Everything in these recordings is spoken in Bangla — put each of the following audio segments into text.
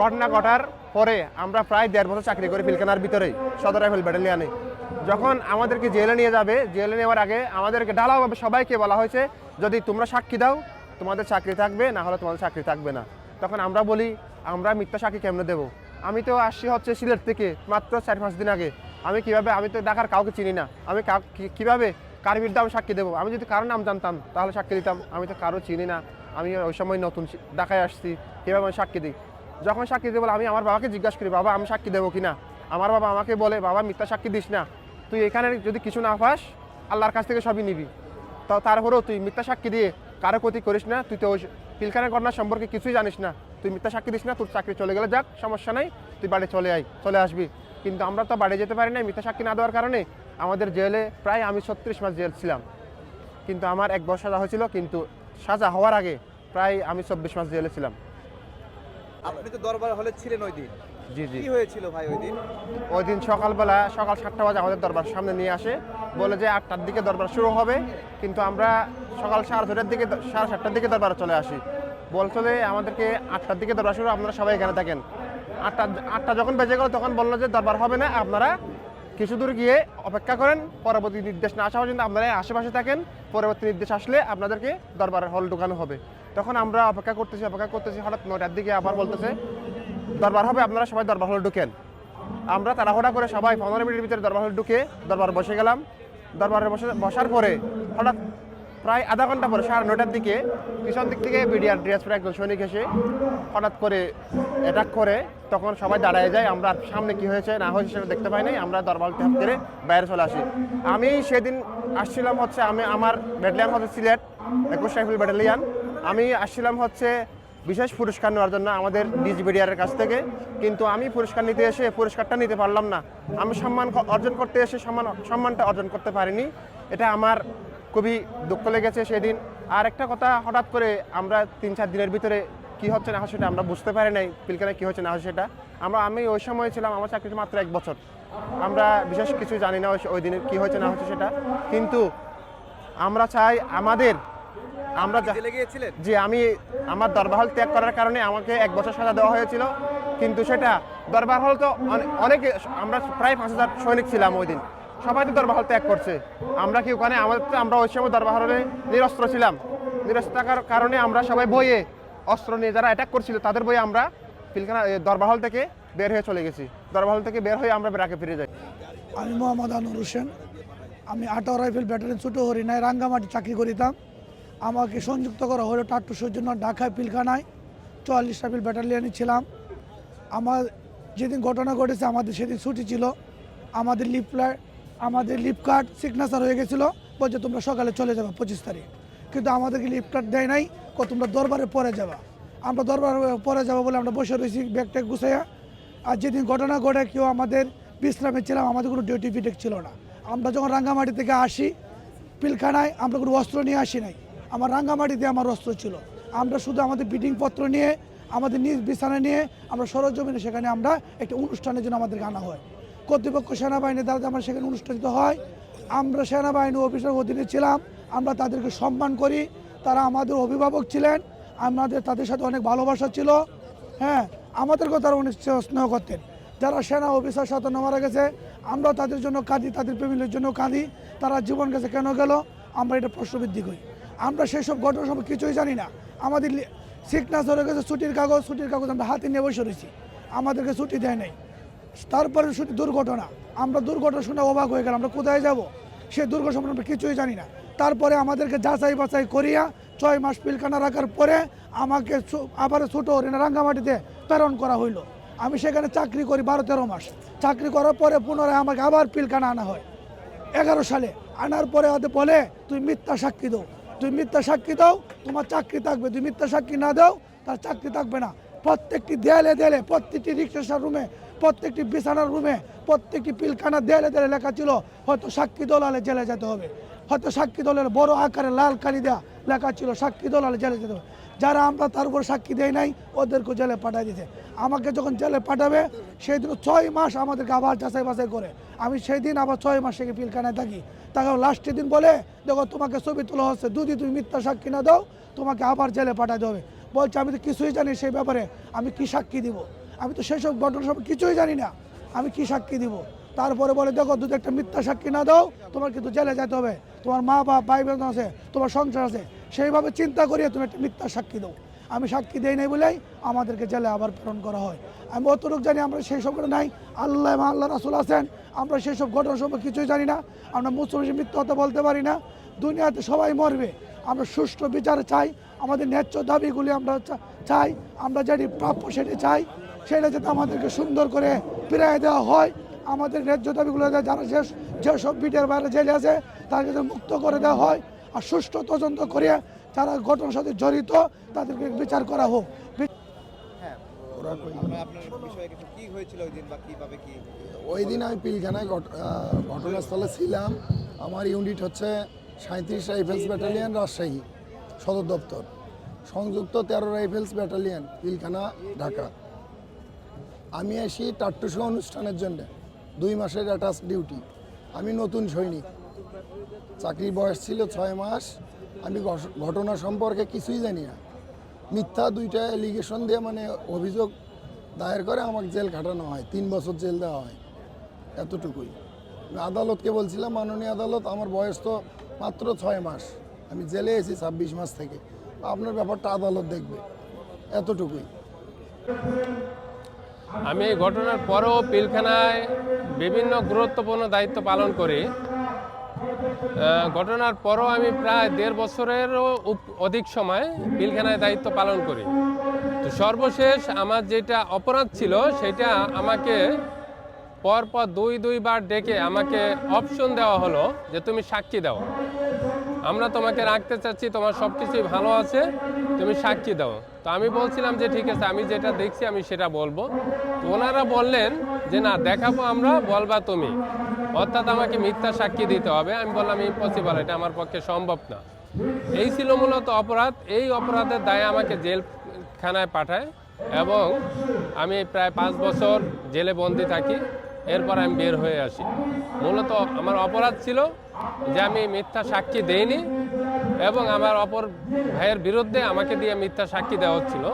ঘটনা ঘটার পরে আমরা প্রায় দেড় বছর চাকরি করি পিলখানার ভিতরেই, সদর রাইফেল ব্যাটালিয়ানে। যখন আমাদেরকে জেলে নিয়ে যাবে, জেলে নেওয়ার আগে আমাদেরকে ঢালাওভাবে সবাইকে বলা হয়েছে, যদি তোমরা সাক্ষী দাও, তোমাদের চাকরি থাকবে, না হলে তোমাদের চাকরি থাকবে না। তখন আমরা বলি, আমরা মিথ্যা সাক্ষী কেমনে দেবো? আমি তো আসছি হচ্ছে সিলেট থেকে মাত্র চার পাঁচ দিন আগে। আমি কীভাবে, আমি তো ঢাকার কাউকে চিনি না। আমি কীভাবে, কার বিরুদ্ধে আমি সাক্ষী দেবো? আমি যদি কারও নাম জানতাম, তাহলে সাক্ষী দিতাম। আমি তো কারও চিনি না। আমি ওই সময় নতুন ঢাকায় আসছি, কীভাবে আমি সাক্ষী দিই? যখন সাক্ষী দেবো আমি আমার বাবাকে জিজ্ঞাসা করি, বাবা, আমি সাক্ষী দেবো কিনা? আমার বাবা আমাকে বলে, বাবা, মিথ্যা সাক্ষী দিস না। তুই এখানে যদি কিছু না পাস, আল্লাহর কাছ থেকে সবই নিবি। তো তারপরেও তুই মিথ্যা সাক্ষী দিয়ে কারও ক্ষতি করিস না। তুই তো পিলখানের ঘটনা সম্পর্কে কিছুই জানিস না। তুই মিথ্যা সাক্ষী দিস না, তোর চাকরি চলে গেলে যাক, সমস্যা নাই, তুই বাড়ি চলে আয়, চলে আসবি। কিন্তু আমরা তো বাড়ি যেতে পারি না মিথ্যা সাক্ষী না দেওয়ার কারণে। আমাদের জেলে প্রায় আমি ছত্রিশ মাস জেল ছিলাম। কিন্তু আমার এক বছর সাজা হয়েছিল, কিন্তু সাজা হওয়ার আগে প্রায় আমি চব্বিশ মাস জেলে ছিলাম। আপনি তো দরবার হলে ছিলেন ওই দিন। জি জি। কি হয়েছিল ভাই ওই দিন? ওই দিন সকালবেলা সকাল সাতটা বাজে আমাদের দরবার সামনে নিয়ে আসে। বলে যে আটটার দিকে দরবার শুরু হবে কিন্তু আমরা সকাল সাড়ে ছটার দিকে সাড়ে সাতটার দিকে দরবারে চলে আসি। বলছিল আমাদেরকে আটটার দিকে দরবার শুরু আপনারা সবাই এখানে থাকেন। আটটা আটটা যখন বেজে গেল তখন বলল যে দরবার হবে না আপনারা কিছু দূর গিয়ে অপেক্ষা করেন। পরবর্তী নির্দেশ না আসা পর্যন্ত আপনারা আশেপাশে থাকেন। পরবর্তী নির্দেশ আসলে আপনাদেরকে দরবার হল ঢুকানো হবে। তখন আমরা অপেক্ষা করতেছি অপেক্ষা করতেছি, হঠাৎ নয়টার দিকে আবার বলতেছে, দরবার হবে, আপনারা সবাই দরবার হলে ঢুকেন। আমরা তাড়াহুড়া করে সবাই পনেরো মিনিটের ভিতরে দরবার হলে ঢুকে দরবার বসে গেলাম। দরবারে বসে, বসার পরে হঠাৎ প্রায় আধা ঘণ্টা পরে সাড়ে নটার দিকে পিছন দিক থেকে বিডিআর ড্রেস পরে একজন সৈনিক এসে হঠাৎ করে অ্যাটাক করে, তখন সবাই দাঁড়ায় যায়। আমরা সামনে কি হয়েছে না হয়েছে সেটা দেখতে পাই নাই আমরা দরবার ত্যাগ করে বাইরে চলে আসি। আমি সেদিন আসছিলাম হচ্ছে আমি, আমার ব্যাটালিয়ান হচ্ছে সিলেট, একুশ রাইফেল ব্যাটালিয়ান আমি আসছিলাম হচ্ছে বিশেষ পুরস্কার নেওয়ার জন্য আমাদের ডিজিবিডিআরের কাছ থেকে। কিন্তু আমি পুরস্কার নিতে এসে পুরস্কারটা নিতে পারলাম না। আমি সম্মান অর্জন করতে এসে সম্মান, সম্মানটা অর্জন করতে পারিনি। এটা আমার খুবই দুঃখ লেগেছে সেদিন। আর একটা কথা হঠাৎ করে আমরা তিন চার দিনের ভিতরে কি হচ্ছে না সেটা আমরা বুঝতে পারি নাই পিলখানে কি হচ্ছে না সেটা। আমরা, আমি ওই সময় ছিলাম, আমার চাকরি মাত্র এক বছর। আমরা বিশেষ কিছু জানি না ওই- ওই দিনের কি হয়েছে না হচ্ছে সেটা। কিন্তু আমরা চাই আমাদের আমরা যা- আমি আমার দরবার হল ত্যাগ করার কারণে আমাকে এক বছর সাজা দেওয়া হয়েছিল। কিন্তু সেটা দরবার হল তো অনে- অনেকে আমরা প্রায় পাঁচ হাজার সৈনিক ছিলাম ওই দিন। সবাই তো দরবার হল ত্যাগ করছে। আমরা কি ওখানে আমাদের তো আমরা ওই সময় দরবার হলে নিরস্ত্র ছিলাম। নিরস্ত্র থাকার কারণে আমরা সবাই বইয়ে অস্ত্র নিয়ে যারা অ্যাটাক করছিল তাদের বইয়ে আমরা পিলখানা এ, দরবার হল থেকে বের হয়ে চলে গেছি। দরবার হল থেকে বের হয়ে আমরা বেড়াকে ফিরে যাই। আমি মোহাম্মদ আনুর হোসেন। আমি আটা রাইফেল ব্যাটালিয়ন ছোটো হরিণায় রাঙ্গামাটি চাকরি করিতাম। আমাকে সংযুক্ত করা হলো টাট্টুসের জন্য ঢাকায় পিলখানায়। চুয়াল্লিশ রাইফেল ব্যাটালিয়নে ছিলাম আমার যেদিন ঘটনা ঘটেছে, আমাদের সেদিন ছুটি ছিল। আমাদের লিপ আমাদের লিপ কার্ড সিগনেচার হয়ে গেছিল। বলছে, তোমরা সকালে চলে যাবে পঁচিশ তারিখ। কিন্তু আমাদেরকে লিপ কার্ড দেয় নাই কো তোমরা দরবারে পরে যাবা। আমরা দরবারে পরে যাব বলে আমরা বসে রয়েছি ব্যাগ ট্যাগ গুছাইয়া। আর যেদিন ঘটনা ঘটে, কেউ আমাদের বিশ্রামে ছিলাম, আমাদের কোনো ডিউটি ফিটেক ছিল না। আমরা যখন রাঙ্গামাটি থেকে আসি, পিলখানায় আমরা কোনো অস্ত্র নিয়ে আসি নাই। আমার রাঙ্গামাটিতে আমার অস্ত্র ছিল। আমরা শুধু আমাদের বিডিং পত্র নিয়ে, আমাদের নিজ বিছানা নিয়ে আমরা সরজমিনে সেখানে আমরা একটা অনুষ্ঠানের জন্য আমাদের আনা হয়। কর্তৃপক্ষ সেনাবাহিনীর দ্বারা আমরা সেখানে অনুষ্ঠিত হয়, আমরা সেনাবাহিনী অফিসের অধীনে ছিলাম, আমরা তাদেরকে সম্মান করি, তারা আমাদের অভিভাবক ছিলেন, আমাদের তাদের সাথে অনেক ভালোবাসা ছিল হ্যাঁ আমাদেরকেও তারা অনেক স্নেহ- স্নেহ করতেন। যারা সেনা অফিসার সাথে মারা গেছে আমরা তাদের জন্য কাঁদি, তাদের ফ্যামিলির জন্য কাঁদি, তারা জীবন গেছে কেন গেল, আমরা এটা প্রশ্নবৃদ্ধি করি। আমরা সেই সব ঘটনা সম্পর্কে কিছুই জানি না। আমাদের সিগনেচার হয়ে গেছে ছুটির কাগজ ছুটির কাগজ আমরা হাতে নিয়ে বসে রয়েছি। আমাদেরকে ছুটি দেয় নাই। তারপরে শুধু দুর্ঘটনা। আমরা দুর্ঘটনা শুনে অবাক হয়ে গেলাম, আমরা কোথায় যাব? সে দুর্ঘটনা সম্পর্কে আমরা কিছুই জানি না। তারপরে আমাদেরকে যাচাই বাছাই করিয়া ছয় মাস পিলখানা রাখার পরে আমাকে আবার ছোটো রাঙ্গামাটিতে প্রেরণ করা হইল। আমি সেখানে চাকরি করি বারো তেরো মাস। চাকরি করার পরে পুনরায় আমাকে আবার পিলখানা আনা হয়। এগারো সালে। আনার পরে ওদের বলে তুই মিথ্যা সাক্ষী দাও। তুই মিথ্যা সাক্ষী দাও, তোমার চাকরি থাকবে। তুমি মিথ্যা সাক্ষী না দাও, তার চাকরি থাকবে না। প্রত্যেকটি দেয়ালে দেয়ালে, প্রত্যেকটি রিক্সার রুমে, প্রত্যেকটি বিছানার রুমে, প্রত্যেকটি পিলখানা দেয়ালে দেয়ালে লেখা ছিল, হয়তো সাক্ষী দলালে জেলে যেতে হবে। হয়তো সাক্ষী দলের বড় আকারে লাল কালি দেওয়া লেখা ছিল, সাক্ষী দলালে জেলে যেতে হবে। যারা আমরা তার উপর সাক্ষী দেয় নাই ওদেরকে জেলে পাঠিয়ে দিতে। আমাকে যখন জেলে পাঠাবে সেই দিন ছয় মাস আমাদেরকে আবার যাচাই বাছাই করে। আমি সেই দিন আবার ছয় মাস থেকে পিলখানায় থাকি। তাকে লাস্টের দিন বলে, দেখো, তোমাকে ছবি তোলা হচ্ছে, যদি তুমি মিথ্যা সাক্ষী না দাও, তোমাকে আবার জেলে পাঠাতে হবে। বলছে, আমি তো কিছুই জানি সেই ব্যাপারে, আমি কি সাক্ষী দিব? আমি তো সেই সব ঘটনা সব কিছুই জানি না, আমি কি সাক্ষী দিব? তারপরে বলে, দেখো, যদি একটা মিথ্যা সাক্ষী না দাও, তোমার কিন্তু জেলে যেতে হবে। তোমার মা বাপ ভাই বোন আছে, তোমার সংসার আছে সেইভাবে চিন্তা করিয়ে তুমি একটা মিথ্যা সাক্ষী দাও। আমি সাক্ষী দেই নাই বলেই আমাদেরকে জেলে আবার প্রেরণ করা হয়। আমি অতটুকু জানি আমরা সেই সব নাই। আল্লাহ আল্লাহ রাসুল আছেন। আমরা সেই সব ঘটনা সম্পর্কে কিছুই জানি না। আমরা মুসলিম মিথ্যা কথা বলতে পারি না। দুনিয়াতে সবাই মরবে। আমরা সুষ্ঠু বিচার চাই। আমাদের ন্যায্য দাবিগুলি আমরা চাই। আমরা যেটি প্রাপ্য সেটি চাই। সেটা যাতে আমাদেরকে সুন্দর করে ফিরিয়ে দেওয়া হয়। আমাদের ন্যায্য দাবিগুলো যারা যেসব বিটের বাইরে জেলে আছে, তাদেরকে মুক্ত করে দেওয়া হয়। আর সুষ্ঠু তদন্ত করে যারা ঘটনার সাথে জড়িত তাদেরকে বিচার করা হোক। হ্যাঁ আমরা আপনার বিষয়ে কিছু কি হয়েছিল ওই দিন বা কীভাবে কি? ওই দিন আমি পিলখানায় ঘটনাস্থলে ছিলাম। আমার ইউনিট হচ্ছে সাঁত্রিশ রাইফেলস ব্যাটালিয়ান রাজশাহী সদর দপ্তর। সংযুক্ত তেরো রাইফেলস ব্যাটালিয়ান পিলখানা ঢাকা। আমি আসি টাট্টুসু অনুষ্ঠানের জন্য। দুই মাসের অ্যাটাচ ডিউটি আমি নতুন সৈনিক। চাকরির বয়স ছিল ছয় মাস। আমি ঘটনা সম্পর্কে কিছুই জানি না। মিথ্যা দুইটা এলিগেশন দিয়ে মানে অভিযোগ দায়ের করে আমাকে জেল খাটানো হয়। তিন বছর জেল দেওয়া হয়। এতটুকুই। আদালতকে বলছিলাম, মাননীয় আদালত, আমার বয়স তো মাত্র ছয় মাস। আমি জেলে এসেছি ছাব্বিশ মাস থেকে। আপনার ব্যাপারটা আদালত দেখবে। এতটুকুই। আমি এই ঘটনার পরেও পিলখানায় বিভিন্ন গুরুত্বপূর্ণ দায়িত্ব পালন করি। ঘটনার পরও আমি প্রায় দেড় বছরেরও অধিক সময় পিলখানায় দায়িত্ব পালন করি। তো সর্বশেষ আমার যেটা অপরাধ ছিল, সেটা আমাকে পরপর দুই, দুইবার ডেকে আমাকে অপশন দেওয়া হলো যে তুমি সাক্ষী দাও। আমরা তোমাকে রাখতে চাচ্ছি, তোমার সব কিছুই ভালো আছে, তুমি সাক্ষী দাও। তো আমি বলছিলাম যে ঠিক আছে, আমি যেটা দেখছি আমি সেটা বলব। তো ওনারা বললেন যে না, দেখাবো আমরা, বলবা তুমি। অর্থাৎ আমাকে মিথ্যা সাক্ষী দিতে হবে। আমি বললাম ইম্পসিবল এটা আমার পক্ষে সম্ভব না। এই ছিল মূলত অপরাধ। এই অপরাধের দায়ে আমাকে জেলখানায় পাঠায় এবং আমি প্রায় পাঁচ বছর জেলে বন্দি থাকি। এরপর আমি বের হয়ে আসি। মূলত আমার অপরাধ ছিল যে আমি মিথ্যা সাক্ষী দেইনি এবং আমার অপর ভাইয়ের বিরুদ্ধে আমাকে দিয়ে মিথ্যা সাক্ষী দেওয়া হচ্ছিল।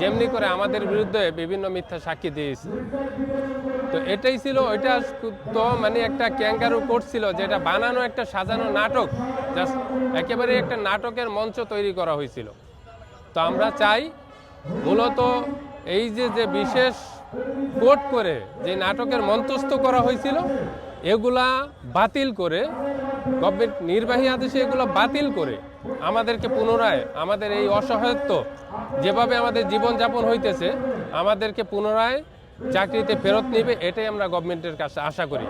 যেমনি করে আমাদের বিরুদ্ধে বিভিন্ন মিথ্যা সাক্ষী দিয়েছে। তো এটাই ছিল, ওইটা তো মানে একটা ক্যাঙ্গারু করছিল যেটা বানানো একটা সাজানো নাটক জাস্ট একেবারে একটা নাটকের মঞ্চ তৈরি করা হয়েছিল। তো আমরা চাই মূলত এই যে যে বিশেষ কোট করে যে নাটকের মঞ্চস্থ করা হয়েছিল, এগুলা বাতিল করে, গভর্নমেন্ট নির্বাহী আদেশে এগুলো বাতিল করে আমাদেরকে পুনরায়, আমাদের এই অসহায়ত্ব যেভাবে আমাদের জীবনযাপন হইতেছে, আমাদেরকে পুনরায় চাকরিতে ফেরত নিবে এটাই আমরা গভর্নমেন্টের কাছে আশা করি।